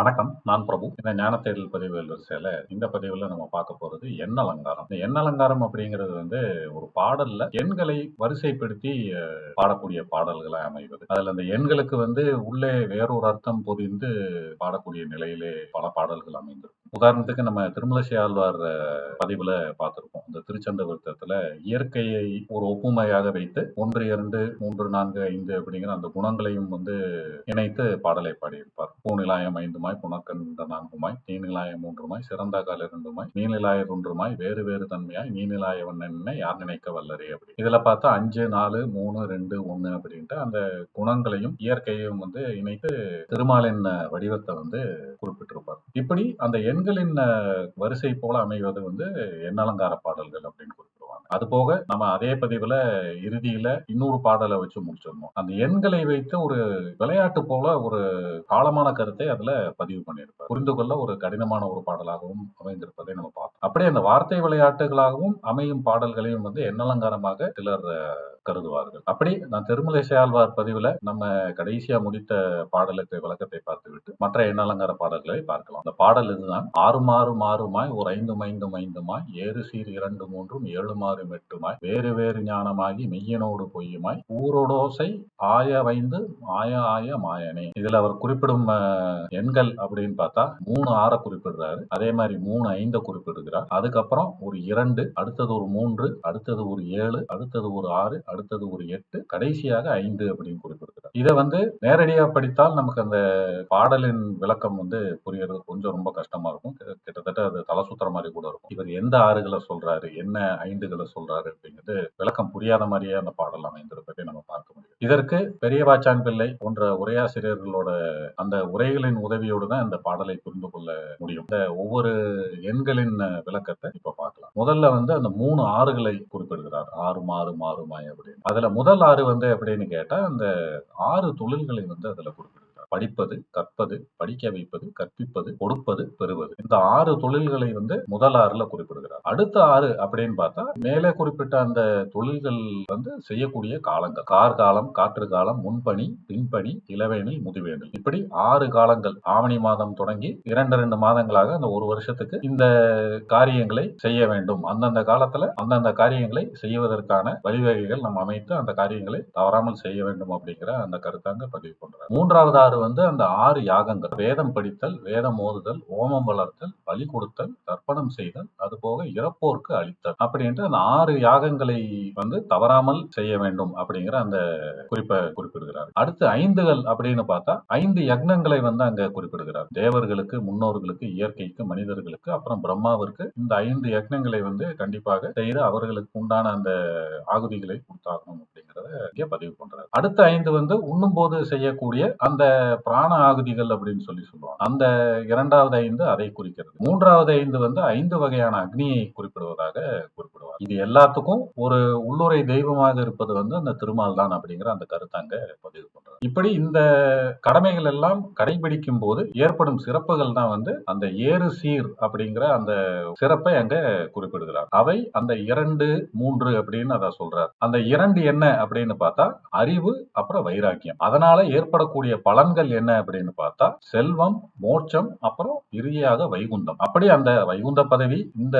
வணக்கம் நான் பிரபு. இந்த ஞான தேடல் பதிவு வரிசையில இந்த பதிவுல நம்ம பார்க்க போறது எண் அலங்காரம். இந்த எண் அலங்காரம் அப்படிங்கிறது வந்து ஒரு பாடல்ல எண்களை வரிசைப்படுத்தி பாடக்கூடிய பாடல்களை அமைவது. அதுல அந்த எண்களுக்கு வந்து உள்ளே வேறொரு அர்த்தம் பொதிந்து பாடக்கூடிய நிலையிலே பல பாடல்கள் அமைந்திருக்கும். உதாரணத்துக்கு நம்ம திருமலசி ஆழ்வார் பதிவுல பார்த்திருப்போம். இந்த திருச்சந்த விருத்தத்துல இயற்கையை ஒரு ஒப்புமையாக வைத்து ஒன்று இரண்டு மூன்று நான்கு ஐந்து அப்படிங்கிற அந்த குணங்களையும் வந்து இணைத்து பாடலை பாடியிருப்பார். பூநிலாயம் ஐந்துமாய் புனக்கண்ட நான்குமாய் தீநிலாயம் மூன்றுமாய் சிறந்த கால இரண்டுமாய் நீநிலாய ஒன்றுமாய் வேறு வேறு தன்மையாய் நீநிலாயவன் என்ன யார் நினைக்க வல்லரே அப்படி. இதுல பார்த்தா அஞ்சு நாலு மூணு ரெண்டு ஒண்ணு அப்படின்ட்டு அந்த குணங்களையும் இயற்கையையும் வந்து இணைத்து திருமாலின் வடிவத்தை வந்து குறிப்பிட்டிருப்பார். இப்படி அந்த எண்களின் வரிசை போல அமைவது வந்து எண்ணலங்கார பாடல்கள் அப்படின்னு அது போக நம்ம அதே பதிவுல இறுதியில இன்னொரு பாடலை வச்சு முடிச்சிருந்தோம் அந்த எண்களை வைத்து ஒரு விளையாட்டு போல ஒரு காலமான கருத்தை அதுல பதிவு பண்ணியிருப்பார். புரிந்து கொள்ள ஒரு கடினமான ஒரு பாடலாகவும் அமைந்திருப்பதை நம்ம பார்த்தோம். அப்படியே அந்த வார்த்தை விளையாட்டுகளாகவும் அமையும் பாடல்களையும் வந்து எண்ணலங்காரமாக சிலர் கருதுவார்கள். அப்படி நான் திருமலை செயல்வார் பதிவுல நம்ம கடைசியா முடித்த பாடலுக்கு விளக்கத்தை பார்த்துவிட்டு மற்ற எண்ணலங்கார பாடல்களை பார்க்கலாம். அந்த பாடல் இதுதான். ஆறு மாறு மாறுமாய் ஒரு ஐந்து ஐந்து ஐந்துமாய் ஏறு சீர் இரண்டு மூன்றும் ஏழு மாறு எட்டுமாய் வேறு வேறு ஞானமாகி மெய்யனோடு பொய்யுமாய் ஊரோடோசை ஆய வைந்து ஆய ஆய மாயனே. இதுல அவர் குறிப்பிடும் எண்கள் அப்படின்னு பார்த்தா மூணு ஆற குறிப்பிடுறாரு. அதே மாதிரி மூணு ஐந்த குறிப்பிடுகிறார். அதுக்கப்புறம் ஒரு இரண்டு அடுத்தது ஒரு மூன்று அடுத்தது ஒரு ஏழு அடுத்தது ஒரு ஆறு அடுத்தது ஒரு எட்டு கடைசியாக ஐந்து அப்படின்னு குறிப்பிடுகிறார் இதை வந்து நேரடியா படித்தால் நமக்கு அந்த பாடலின் விளக்கம் வந்து புரியறது கொஞ்சம் ரொம்ப கஷ்டமா இருக்கும். கிட்டத்தட்ட அது தலை சுத்துற மாதிரி கூட இருக்கும். இவர் எந்த ஆறுகளை சொல்றாரு என்ன ஐந்துகளை சொல்றாரு அப்படிங்கிறது விளக்கம் புரியாத மாதிரியே அந்த பாடல் அமைந்திருப்பதை நம்ம பார்க்க முடியும். இதற்கு பெரியவாச்சான் பிள்ளை போன்ற உரையாசிரியர்களோட அந்த உரைகளின் உதவியோடு தான் இந்த பாடலை புரிந்து கொள்ள முடியும். இந்த ஒவ்வொரு எண்களின் விளக்கத்தை இப்ப பார்க்கலாம் முதல்ல வந்து அந்த மூணு ஆறுகளை குறிப்பிடுகிறார். ஆறு மாறு மாறுமாய் அப்படின்னு. அதுல முதல் ஆறு வந்து எப்படின்னு கேட்டா அந்த ஆறு தொழில்களை வந்து அதுல குறிப்பிடுகிறார் படிப்பது கற்பது படிக்க வைப்பது கற்பிப்பது கொடுப்பது பெறுவது. இந்த ஆறு தொழில்களை வந்து முதல் ஆறுல குறிப்பிடுகிறார். அடுத்த ஆறு அப்படின்னு பார்த்தா மேலே குறிப்பிட்ட அந்த தொழில்கள் வந்து செய்யக்கூடிய காலங்கள். கார் காலம் காற்று காலம் முன்பணி பின்பணி இளவேனில் முதுவேனில். இப்படி ஆறு காலங்கள். ஆவணி மாதம் தொடங்கி இரண்டு ரெண்டு மாதங்களாக அந்த ஒரு வருஷத்துக்கு இந்த காரியங்களை செய்ய வேண்டும். அந்தந்த காலத்துல அந்தந்த காரியங்களை செய்வதற்கான வழிவகைகள் நம்ம அமைத்து அந்த காரியங்களை தவறாமல் செய்ய வேண்டும் அப்படிங்கிற அந்த கருத்தாங்க பதிவு பண்றாங்க. மூன்றாவது ஆறு வந்து அந்த ஆறு யாகங்கள். வேதம் படித்தல் வேதம் ஓதுதல் ஓமம் வளர்த்தல் பலி கொடுத்தல் தர்ப்பணம் செய்தல் அது போக இறப்போருக்கு அளித்தல் அப்படின்ட்டு அந்த ஆறு யாகங்களை வந்து தவறாமல் செய்ய வேண்டும் அப்படிங்கிற அந்த குறிப்பை குறிப்பிடுகிறார் அடுத்து ஐந்துகள் அப்படின்னு பார்த்தா ஐந்து யக்னங்களை வந்து அங்க குறிப்பிடுகிறார். தேவர்களுக்கு முன்னோர்களுக்கு இயற்கைக்கு மனிதர்களுக்கு அப்புறம் பிரம்மாவிற்கு இந்த ஐந்து யக்னங்களை வந்து கண்டிப்பாக செய்து அவர்களுக்கு உண்டான அந்த ஆகுதிகளை கொடுத்தாகணும். அப்படிங்கிறத இங்கே பதிவு பண்றாரு. அடுத்த ஐந்து வந்து உண்ணும் போது செய்யக்கூடிய அந்த பிராண ஆகுதிகள் அப்படின்னு சொல்லி சொல்லுவாங்க. அந்த இரண்டாவது ஐந்து அதை குறிக்கிறது. மூன்றாவது ஐந்து வந்து ஐந்து வகையான அக்னியை குறிப்பிடுவதாக குறிப்பிடுவார். இது எல்லாத்துக்கும் ஒரு உள்ளுரை தெய்வமாக இருப்பது வந்து அந்த திருமால் தான் அப்படிங்கிற அந்த கருத்தை அங்க பதிவு பண்றாரு. இப்படி இந்த கடமைகள் எல்லாம் கடைபிடிக்கும் போது ஏற்படும் சிறப்புகள் தான் வந்து அந்த ஏறு சீர் அப்படிங்கிற அந்த சிறப்பை அங்க குறிப்பிடுகிறார். அவை அந்த இரண்டு மூன்று அப்படின்னு அதை சொல்றார். அந்த இரண்டு என்ன அப்படின்னு பார்த்தா அறிவு அப்புறம் வைராக்கியம். அதனால ஏற்படக்கூடிய பலன்கள் என்ன அப்படின்னு பார்த்தா செல்வம் மோட்சம் அப்புறம் இறுதியாக வைகுந்தம். அப்படி அந்த வைகுந்த பதவி இந்த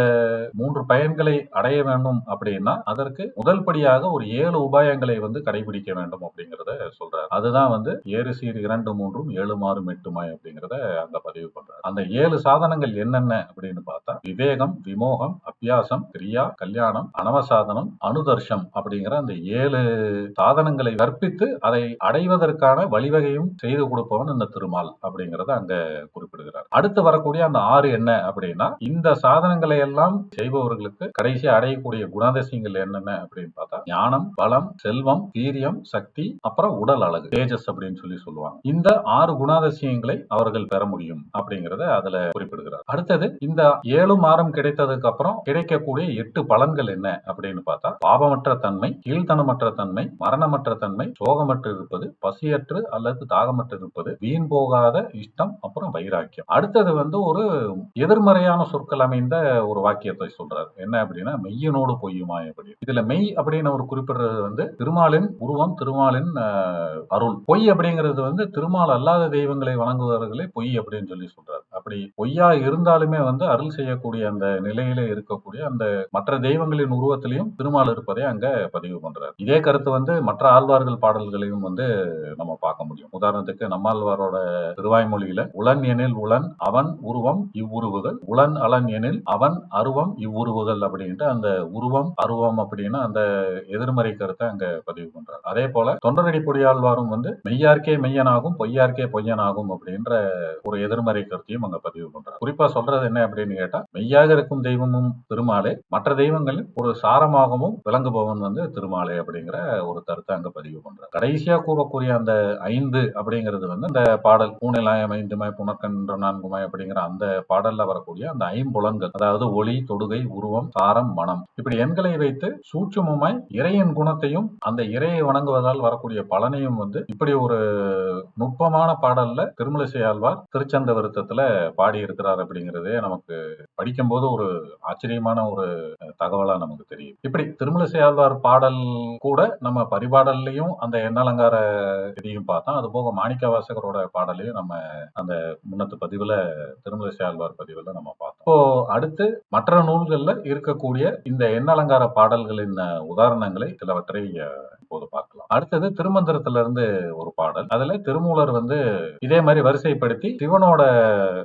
மூன்று பயன்களை அடைய வேண்டும் அப்படின்னா அதற்கு முதல் படியாக ஒரு ஏழு உபாயங்களை வந்து கடைபிடிக்க வேண்டும் அப்படிங்கறத சொல்றாரு. அதுதான் வந்து ஏறு சீர் இரண்டு மூன்றும் ஏழு மாறும் எட்டுமாய் அப்படிங்கறத அங்க பதிவு பண்றாரு. அந்த ஏழு சாதனங்கள் என்னென்ன அப்படின்னு பார்த்தா விவேகம் விமோகம் அபியாசம் கிரியா கல்யாணம் அனவசாதனம் அனுதர்ஷம் அப்படிங்கிற அந்த ஏழு சாதனங்களை கற்பித்து அதை அடைவதற்கான வழிவகையும் செய்து கொடுப்பவன் இந்த திருமால் அப்படிங்கறத அங்க குறிப்பிடுகிறார். அடுத்து வரக்கூடிய அந்த ஆறு என்ன அப்படின்னா இந்த சாதனங்களை எல்லாம் செய்பவர்களுக்கு கடைசி அடையக்கூடிய குணாதிசயங்கள் என்னென்ன அப்படின்னு பார்த்தா ஞானம் பலம் செல்வம் வீரியம் சக்தி அப்புறம் உடல் அழகு தேஜஸ் அப்படின்னு சொல்லி சொல்லுவாங்க. இந்த ஆறு குணாதிசயங்களை அவர்கள் பெற முடியும் அப்படிங்கறத அதுல குறிப்பிடுகிறார். அடுத்தது இந்த ஏழு மாறம் கிடைத்ததுக்கு அப்புறம் கிடைக்கக்கூடிய எட்டு பலன்கள் என்ன அப்படின்னு பார்த்தா பாபமற்ற தன்மை கீழ்த்தனமற்ற தன்மை மரணமற்ற தன்மை சோகமற்று இருப்பது பசியற்று அல்லது தாகமற்று இருப்பது வீண் போகாத இஷ்டம் அப்புறம் வைராக்கியம். அடுத்தது வந்து ஒரு எதிர்மறையான சொற்கள் அமைந்த ஒரு வாக்கியத்தை சொல்றாரு. என்ன அப்படின்னா மெய்யனோடு பொய்யுமா எப்படி? இதுல மெய் அப்படின்னு ஒரு குறிப்பிடுறது வந்து திருமாலின் உருவம் திருமாலின் அருள். பொய் அப்படிங்கிறது வந்து திருமால் அல்லாத தெய்வங்களை வணங்குவவர்களே பொய் அப்படின்னு சொல்லி சொல்றாரு. அப்படி பொய்யா இருந்தாலுமே வந்து அருள் செய்யக்கூடிய அந்த நிலையில இருக்கக்கூடிய அந்த மற்ற தெய்வங்களின் உருவத்திலையும் திருமால் இருப்பதை அங்க பதிவு பண்றாரு. இதே கருத்து வந்து மற்ற ஆழ்வார்கள் பாடல்களையும் வந்து நம்ம பார்க்க முடியும். உதாரணத்துக்கு நம்மாழ்வாரோட திருவாய்மொழியில உளன் எனில் உளன் அவன் உருவம் இவ்வுருவுகள். உளன் அலன் எனில் அவன் அருவம் இவ்வுருவுகள் அப்படின்ட்டு அந்த உருவம் அருவம் அப்படின்னு அந்த எதிர்மறை கருத்தை அங்க பதிவு பண்றாரு. அதே போல தொண்டரடி பொடியாழ்வாரும் வந்து மெய்யார்க்கே மெய்யனாகும் பொய்யார்க்கே பொய்யனாகும் அப்படின்ற ஒரு எதிர்மறை கருத்தையும் அவங்க பதிவு பண்றாங்க குறிப்பா சொல்றது என்ன அப்படின்னு கேட்டா மெய்யாக இருக்கும் தெய்வமும் திருமாலே மற்ற தெய்வங்களில் ஒரு சாரமாகவும் விளங்குபவன் வந்து திருமாலை அப்படிங்கிற ஒரு கருத்தை அங்க பதிவு பண்றாரு. கடைசியா கூறக்கூடிய அந்த ஐந்து அப்படிங்கிறது வந்து அந்த பாடல் பூனிலாயம் ஐந்துமாய் புனர்கன்ற நான்குமாய் அப்படிங்கிற அந்த பாடல்ல வரக்கூடிய அந்த ஐம்புலன்கள் அதாவது ஒளி தொடுகை உருவம் சாரம் மனம். இப்படி எண்களை வைத்து சூட்சமுமாய் இறையின் குணத்தையும் அந்த இறையை வணங்குவதால் வரக்கூடிய பலனையும் வந்து இப்படி ஒரு நுட்பமான பாடல்ல திருமலிசை ஆழ்வார் திருச்சந்த வருத்தத்துல பாடி இருக்கிறார் அப்படிங்கிறதே நமக்கு படிக்கும்போது ஒரு ஆச்சரியமான ஒரு தகவலா நமக்கு தெரியும். இப்படி திருமலை ஆழ்வார் பாடல் கூட நம்ம பரிபாடல்லையும் அந்த எண்ணலங்கார இதையும் பார்த்தோம் அது போக மாணிக்க வாசகரோட பாடலையும் நம்ம அந்த முன்னத்து பதிவுல திருமலை ஆழ்வார் பதிவுல நம்ம பார்த்தோம். இப்போ அடுத்து மற்ற நூல்கள்ல இருக்கக்கூடிய இந்த எண்ணலங்கார பாடல்களின் உதாரணங்களை சிலவற்றை இப்போது பார்க்கலாம். அடுத்தது திருமந்திரத்துல இருந்து ஒரு பாடல். அதுல திருமூலர் வந்து இதே மாதிரி வரிசைப்படுத்தி சிவனோட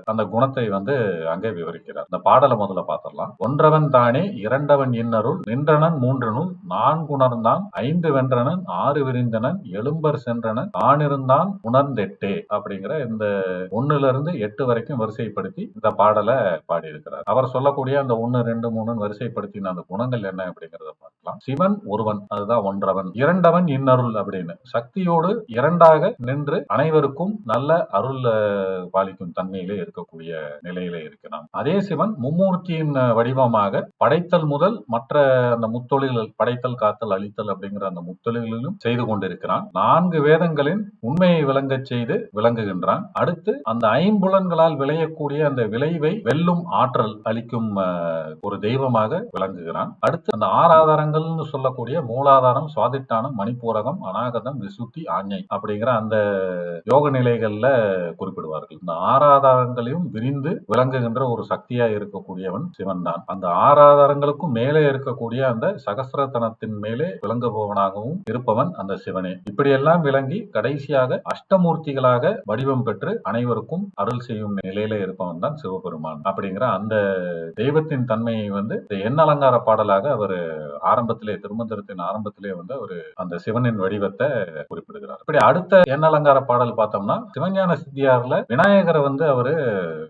அந்த குணத்தை வந்து அங்கே விவரிக்கிறார். இந்த பாடலை முதல்ல பார்த்துடலாம். ஒன்றவன் தானே இரண்டவன் இன்னருள் நின்றனன் மூன்றனும் நான்குணர்ந்தான் ஐந்து வென்றனன் ஆறு விரிந்தனன் எழும்பர் சென்றனன் நானிருந்தான் உணர்ந்தெட்டே அப்படிங்கிற இந்த ஒன்னுல இருந்து எட்டு வரைக்கும் வரிசைப்படுத்தி இந்த பாடலை பாடியிருக்கிறார். அவர் சொல்லக்கூடிய அந்த ஒன்னு ரெண்டு மூணு வரிசைப்படுத்தின அந்த குணங்கள் என்ன அப்படிங்கறத பார்க்கலாம். சிவன் ஒருவன் அதுதான் ஒன்றவன். இரண்டவன் இன்னருள் அப்படின்னு. சக்தியோடு இரண்டாக நின்று அனைவருக்கும் நல்ல அருள் பாலிக்கும் தன்மையிலே இருக்கக்கூடிய நிலையிலே இருக்கிறான். அதே சிவன் மும்மூர்த்தியின் வடிவமாக படைத்தல் முதல் மற்ற அந்த முத்தொழில்கள் படைத்தல் காத்தல் அழித்தல் அப்படிங்கிற அந்த முத்தொழில்களிலும் செய்து கொண்டிருக்கிறான். நான்கு வேதங்களின் உண்மையை விளங்கச் செய்து விளங்குகின்றான். அடுத்து அந்த ஐம்புலன்களால் விளையக்கூடிய அந்த விளைவை வெல்லும் ஆற்றல் அளிக்கும் ஒரு தெய்வமாக விளங்குகிறான். அடுத்து அந்த ஆறாதாரங்கள் ஆறாதாரங்கள்னு சொல்லக்கூடிய மூலாதாரம் சுவாதிட்டானம் மணிப்பூரகம் அநாகதம் விசுத்தி ஆஞ்ஞை அப்படிங்கிற அந்த யோக நிலைகள்ல குறிப்பிடுவார்கள். இந்த ஆறாதாரங்களையும் விரிந்து விளங்குகின்ற ஒரு சக்தியா இருக்கக்கூடியவன் சிவன் தான். அந்த ஆறாதாரங்களுக்கும் மேலே இருக்கக்கூடிய அந்த சகசிரத்தனத்தின் மேலே விளங்குபவனாகவும் இருப்பவன் அந்த சிவனே. இப்படியெல்லாம் விளங்கி கடைசியாக அஷ்டமூர்த்திகளாக வடிவம் பெற்று அனைவருக்கும் அருள் செய்யும் நிலையில இருப்பவன் தான் சிவபெருமான் அப்படிங்கிற அந்த தெய்வத்தின் தன்மையை வந்து இந்த அலங்கார பாடலாக அவர் ஆரம்பத்திலே திருமந்திரத்தின் ஆரம்பத்திலே வந்து அவர் அந்த சிவனின் வடிவத்தை குறிப்பிடுகிறார். இப்படி அடுத்த எண்ணலங்கார பாடல் பார்த்தோம்னா சிவஞான சித்தியார்ல விநாயகரை வந்து அவரு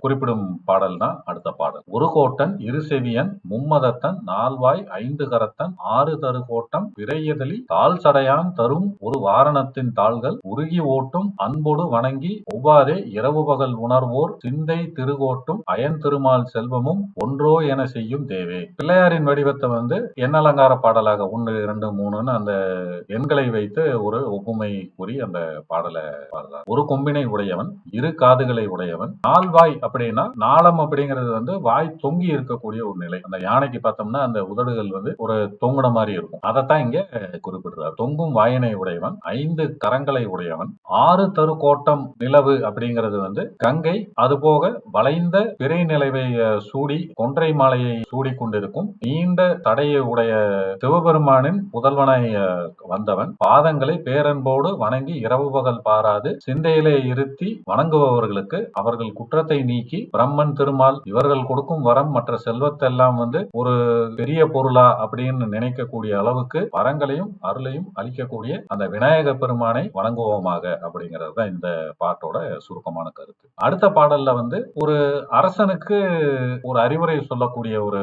குறிப்பிடும் பாடல் தான் அடுத்த பாடல். ஒரு கோட்டன் இரு செவியன் மும்மதத்தன் நால்வாய் ஐந்து கரத்தன் ஆறு தரு கோட்டம் விரையதலி தாள் சடையான் தரும் ஒரு வாரணத்தின் தாள்கள் உருகி ஓட்டும் அன்போடு வணங்கி ஒவ்வாறே இரவு பகல் உணர்வோர் சிந்தை திருகோட்டும் அயன் திருமால் செல்வமும் ஒன்றோ என செய்யும் தேவே. பிள்ளையாரின் வடிவத்தை வந்து எண்ணலங்கார பாடலாக ஒன்று இரண்டு மூணுன்னு அந்த எண்களை வைத்து ஒரு ஒப்புமை கூறி அந்த பாடலை பாடுறார். ஒரு கொம்பினை உடையவன் இரு காதுகளை உடையவன் நால்வாய் அப்படின்னா நாளம் அப்படிங்கிறது வந்து வாய் தொங்கி இருக்கக்கூடிய ஒரு நிலை. அந்த யானைக்கு பார்த்தோம்னா அந்த உதடுகள் வந்து ஒரு தொங்குன மாதிரி இருக்கும். அதைத்தான் இங்க குறிப்பிடுறார். தொங்கும் வாயினை உடையவன் ஐந்து கரங்களை உடையவன் ஆறு தரு கோட்டம் நிலவு அப்படிங்கிறது வந்து கங்கை அதுபோக வளைந்த பிறை நிலவை சூடி கொன்றை மாலையை சூடி கொண்டிருக்கும் நீண்ட தடையை உடைய சிவபெருமானின் புதல்வனாய் வந்தவன் பாதங்களை பேரன்போடு வணங்கி இரவு பகல் பாராது சிந்தையிலே இருத்தி வணங்குபவர்களுக்கு அவர்கள் குற்றத்தை நீக்கி பிரம்மன் திருமால் இவர்கள் கொடுக்கும் வரம் மற்ற செல்வத்தெல்லாம் வந்து ஒரு பெரிய பொருளா அப்படின்னு நினைக்கக்கூடிய அளவுக்கு வரங்களையும் அருளையும் அளிக்கக்கூடிய அந்த விநாயக பெருமானை வணங்குவோமாக அப்படிங்கிறது தான் இந்த பாட்டோட சுருக்கமான கருத்து. அடுத்த பாடல்ல வந்து ஒரு அரசனுக்கு ஒரு அறிவுரை சொல்லக்கூடிய ஒரு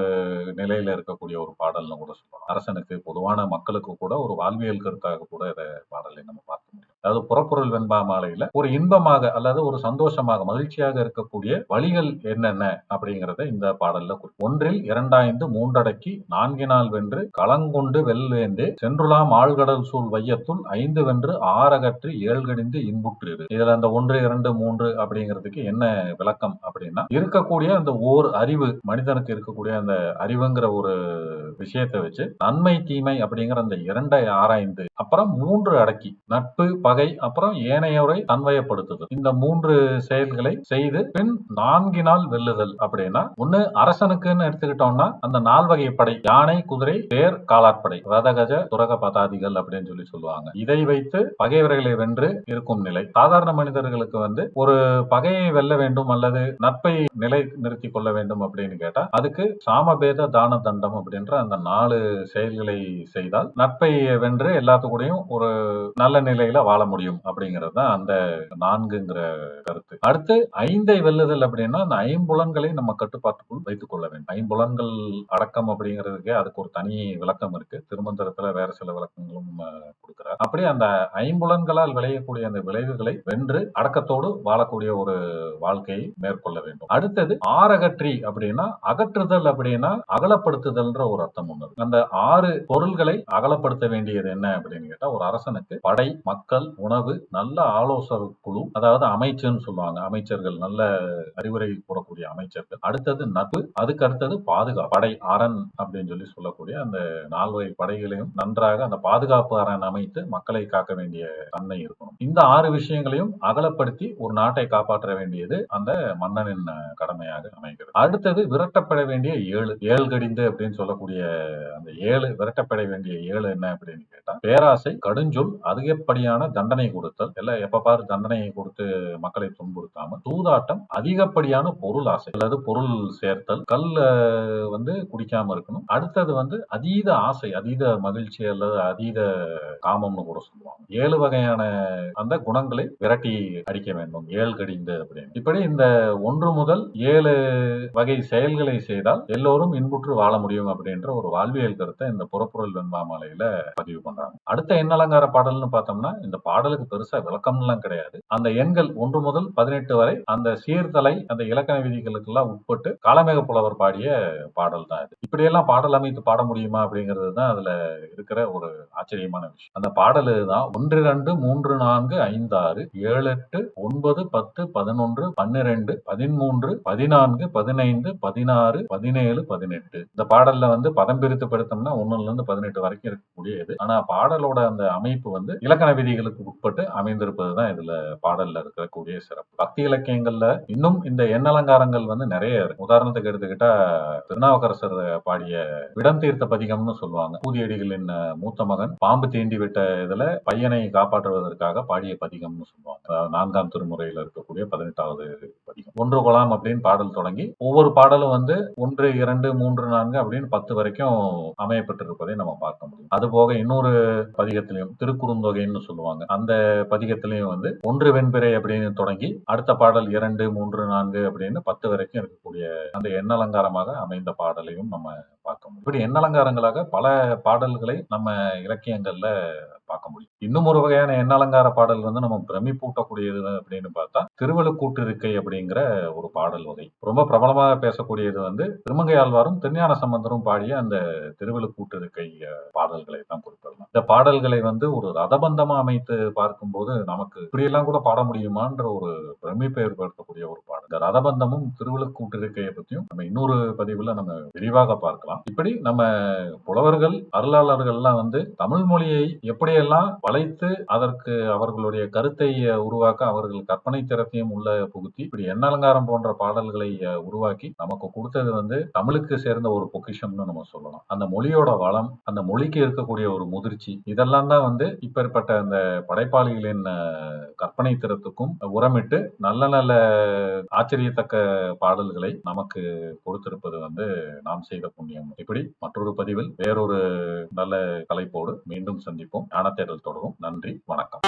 நிலையில இருக்கக்கூடிய ஒரு பாடல்னு கூட சொல்லலாம். அரசனுக்கு பொதுவான மக்களுக்கு கூட ஒரு வாழ்வியல் கருத்தாக கூட இதை பாடலை நம்ம பார்க்க முடியும். அதாவது புறப்பொருள் வெண்பா மாலையில ஒரு இன்பமாக அல்லது ஒரு சந்தோஷமாக மகிழ்ச்சியாக இருக்கக்கூடிய வழிகள் என்னென்ன அப்படிங்கறத இந்த பாடல்ல ஒன்றில் இரண்டாய்ந்து மூன்றடக்கி நான்கினால் வென்று களங்கொண்டு வெல்வேந்து சென்றுலாம் ஆழ்கடல் சூழ் வையத்துள் ஐந்து வென்று ஆறகற்றி ஏழ்கடிந்து இன்புற்று இதுல அந்த ஒன்று இரண்டு மூன்று அப்படிங்கிறதுக்கு என்ன விளக்கம் அப்படின்னா இருக்கக்கூடிய அந்த ஓர் அறிவு மனிதனுக்கு இருக்கக்கூடிய அந்த அறிவுங்கிற ஒரு விஷயத்தை வச்சு நன்மை தீமை அப்படிங்கிற அந்த இரண்டை ஆராய்ந்து அப்புறம் மூன்று அடக்கி நட்பு பகை அப்புறம் ஏனையோரை தன்வயப்படுத்துதல் இந்த மூன்று செயல்களை செய்து பின் நான்கினால் வெல்லுதல் அப்படின்னா ஒண்ணு அரசனுக்குன்னு எடுத்துக்கிட்டோம்னா அந்த நால்வகை படை யானை குதிரை தேர் காலாட்படை ரதகஜ துரக பதாதிகள் அப்படின்னு சொல்லி சொல்லுவாங்க. இதை வைத்து பகைவர்களை வென்று இருக்கும் நிலை. சாதாரண மனிதர்களுக்கு வந்து ஒரு பகையை வெல்ல வேண்டும் அல்லது நட்பை நிலை நிறுத்தி கொள்ள வேண்டும் அப்படின்னு கேட்டா அதுக்கு சாமபேத தான தண்டம் அப்படின்ற அந்த அந்த நாலு செயல்களை செய்தால் நட்பை வென்று எல்லாத்துக்கூடயும் ஒரு நல்ல நிலையில வாழ முடியும் அப்படிங்கிறது தான் அந்த நான்குங்கிற கருத்து. அடுத்து ஐந்தை வெல்லுதல் அப்படின்னா அந்த ஐம்புலன்களை நம்ம கட்டுப்பாட்டுக்குள் வைத்துக் கொள்ள வேண்டும். ஐம்புலன்கள் அடக்கம் அப்படிங்கிறதுக்கு அதுக்கு ஒரு தனி விளக்கம் இருக்கு. திருமந்திரத்துல வேற சில விளக்கங்களும் அஹ், கொடுக்கிறார். அப்படி அந்த ஐம்புலன்களால் விளையக்கூடிய அந்த விளைவுகளை வென்று அடக்கத்தோடு வாழக்கூடிய ஒரு வாழ்க்கையை மேற்கொள்ள வேண்டும். அடுத்தது ஆறகற்றி அப்படின்னா அகற்றுதல் அப்படின்னா அகலப்படுத்துதல்ன்ற ஒரு அர்த்தம். ஒண்ணு இருக்கு. அந்த ஆறு பொருள்களை அகலப்படுத்த வேண்டியது என்ன அப்படின்னு கேட்டா ஒரு அரசனுக்கு படை மக்கள் உணவு நல்ல ஆலோசகர் குழு அதாவது அமைச்சர்னு சொல்லுவாங்க. அமைச்சர்கள் நல்ல அறிவுரை கூறக்கூடிய அமைச்சர்கள். அடுத்தது நட்பு அதுக்கு அடுத்தது பாதுகாப்பு. படை அரண் அப்படின்னு சொல்லி சொல்லக்கூடிய அந்த நால்வகை படைகளையும் நன்றாக அந்த பாதுகாப்பு அரண் அமைத்து மக்களை காக்க வேண்டிய தன்மை இருக்கணும். இந்த ஆறு விஷயங்களையும் அகலப்படுத்தி ஒரு நாட்டை காப்பாற்ற வேண்டியது அந்த மன்னனின் கடமையாக அமைகிறது. அடுத்தது விரட்டப்பட வேண்டிய ஏழு. ஏழு கடிந்து அப்படின்னு சொல்லக்கூடிய அந்த ஏழு விரட்டப்பட வேண்டிய ஏழு என்ன அப்படின்னு கேட்டா பேராசை கடுஞ்சொல் அதிகப்படியான தண்டனை கொடுத்தல் எல்லாம் எப்ப பாரு தண்டனையை கொடுத்து மக்களை துன்புறுத்தாம சூதாட்டம் அதிகப்படியான பொருள் ஆசை அல்லது பொருள் சேர்த்தல் கல் வந்து குடிக்காம இருக்கணும். அடுத்தது வந்து அதீத ஆசை அதீத மகிழ்ச்சி அல்லது அதீத காமம்னு கூட சொல்லுவாங்க. ஏழு வகையான அந்த குணங்களை விரட்டி அடிக்க வேண்டும். ஏழு கடிந்து அப்படின்னு. இப்படி இந்த ஒன்று முதல் ஏழு வகை செயல்களை செய்தால் எல்லோரும் இன்புற்று வாழ முடியும் அப்படின்ற ஒரு வாழ்வியல் கருத்தை இந்த புறப்பொருள் வெண்பாமலையில பதிவு பண்றாங்க. அடுத்த எண்ணலங்கார பாடல்னு பார்த்தோம்னா இந்த பாடலுக்கு பெருசா விளக்கம்லாம் கிடையாது. அந்த எண்கள் ஒன்று முதல் பதினெட்டு வரை அந்த சீர்தலை அந்த இலக்கண விதிகளுக்கெல்லாம் உட்பட்டு காலமேக புலவர் பாடிய பாடல் தான் இது. இப்படியெல்லாம் பாடல் அமைத்து பாட முடியுமா அப்படிங்கிறது தான் அதுல இருக்கிற ஒரு ஆச்சரியமான விஷயம். அந்த பாடல் தான் ஒன்று ரெண்டு மூன்று நான்கு ஐந்து ஆறு ஏழு எட்டு ஒன்பது பத்து பதினொன்று பன்னிரெண்டு பதிமூன்று பதினான்கு பதினைந்து பதினாறு பதினேழு பதினெட்டு. இந்த பாடல்ல வந்து பதம் பிரித்து படுத்தோம்னா ஒன்னுல இருந்து பதினெட்டு வரைக்கும் இருக்கக்கூடிய இது. ஆனா பாடலோட அந்த அமைப்பு வந்து இலக்கண விதிகளுக்கு உட்பட்டு அமைந்திருப்பது தான் இதுல பாடல்ல இருக்கக்கூடிய சிறப்பு. பக்தி இலக்கியங்கள்ல இன்னும் இந்த எண்ணலங்காரங்கள் வந்து நிறைய இருக்கு. உதாரணத்துக்கு எடுத்துக்கிட்டா திருநாவுக்கரசர் பாடிய விடம் தீர்த்த பதிகம்னு சொல்லுவாங்க. பூதியடிகளின் மூத்த மகன் பாம்பு தீண்டி விட்ட இதுல பையனை காப்பாற்றுவதற்காக பாடிய பதிகம்னு சொல்லுவாங்க. அதாவது நான்காம் திருமுறையில இருக்கக்கூடிய பதினெட்டாவது பதிகம். ஒன்று கொலாம் அப்படின்னு பாடல் தொடங்கி ஒவ்வொரு பாடலும் வந்து ஒன்று இரண்டு மூன்று நான்கு அப்படின்னு பத்து வரைக்கும் அமையப்பட்டிருப்பதை நம்ம பார்க்க முடியும். அது போக இன்னொரு பதிகத்திலையும் திருக்குறுந்தொகைன்னு சொல்லுவாங்க. அந்த பதிகத்திலையும் வந்து ஒன்று வெண்பிறை அப்படின்னு தொடங்கி அடுத்த பாடல் இரண்டு மூன்று நான்கு அப்படின்னு பத்து வரைக்கும் இருக்கக்கூடிய அந்த எண்ணலங்காரமாக அமைந்த பாடலையும் நம்ம பார்க்க முடியும். இப்படி எண்ணலங்காரங்களாக பல பாடல்களை நம்ம இலக்கியங்கள்ல பார்க்க முடியும். இன்னும் ஒரு வகையான எண்ணலங்கார பாடல் வந்து நம்ம பிரமிப்பூட்டக்கூடியது அப்படின்னு பார்த்தா திருவழுக்கூட்டு இருக்கை அப்படிங்கிற ஒரு பாடல் வகை. ரொம்ப பிரபலமாக பேசக்கூடியது வந்து திருமங்கையாழ்வாரும் திருஞான சம்பந்தரும் பாடிய அந்த திருவழுக்கூட்டு இருக்கை பாடல்களை தான் குறிப்பிடலாம். இந்த பாடல்களை வந்து ஒரு ரதபந்தமா அமைத்து பார்க்கும்போது நமக்கு இப்படியெல்லாம் கூட பாட முடியுமான்ற ஒரு பிரமிப்பை ஏற்படுத்தக்கூடிய ஒரு பாடல். இந்த ரதபந்தமும் திருவள்ளுக்கூட்டு இருக்கையை பற்றியும் நம்ம இன்னொரு பதிவுல நம்ம விரிவாக பார்க்கலாம். இப்படி நம்ம புலவர்கள் அருளாளர்கள்லாம் வந்து தமிழ் மொழியை எப்படியெல்லாம் வளைத்து அதற்கு அவர்களுடைய கருத்தை உருவாக்க அவர்கள் கற்பனை திறத்தையும் உள்ள புகுத்தி இப்படி எண்ணலங்காரம் போன்ற பாடல்களை உருவாக்கி நமக்கு கொடுத்தது வந்து தமிழுக்கு சேர்ந்த ஒரு பொக்கிஷம்னு நம்ம சொல்லலாம். அந்த மொழியோட வளம் அந்த மொழிக்கு இருக்கக்கூடிய ஒரு முதிர்ச்சி இதெல்லாம் தான் வந்து இப்பேற்பட்ட அந்த படைப்பாளிகளின் கற்பனை திறத்துக்கும் உரமிட்டு நல்ல நல்ல ஆச்சரியத்தக்க பாடல்களை நமக்கு கொடுத்திருப்பது வந்து நாம் செய்த புண்ணியம். இப்படி மற்றொரு பதிவில் வேறொரு நல்ல கலைப்போடு மீண்டும் சந்திப்போம். ஞான தேடல் தொடரும். நன்றி. வணக்கம்.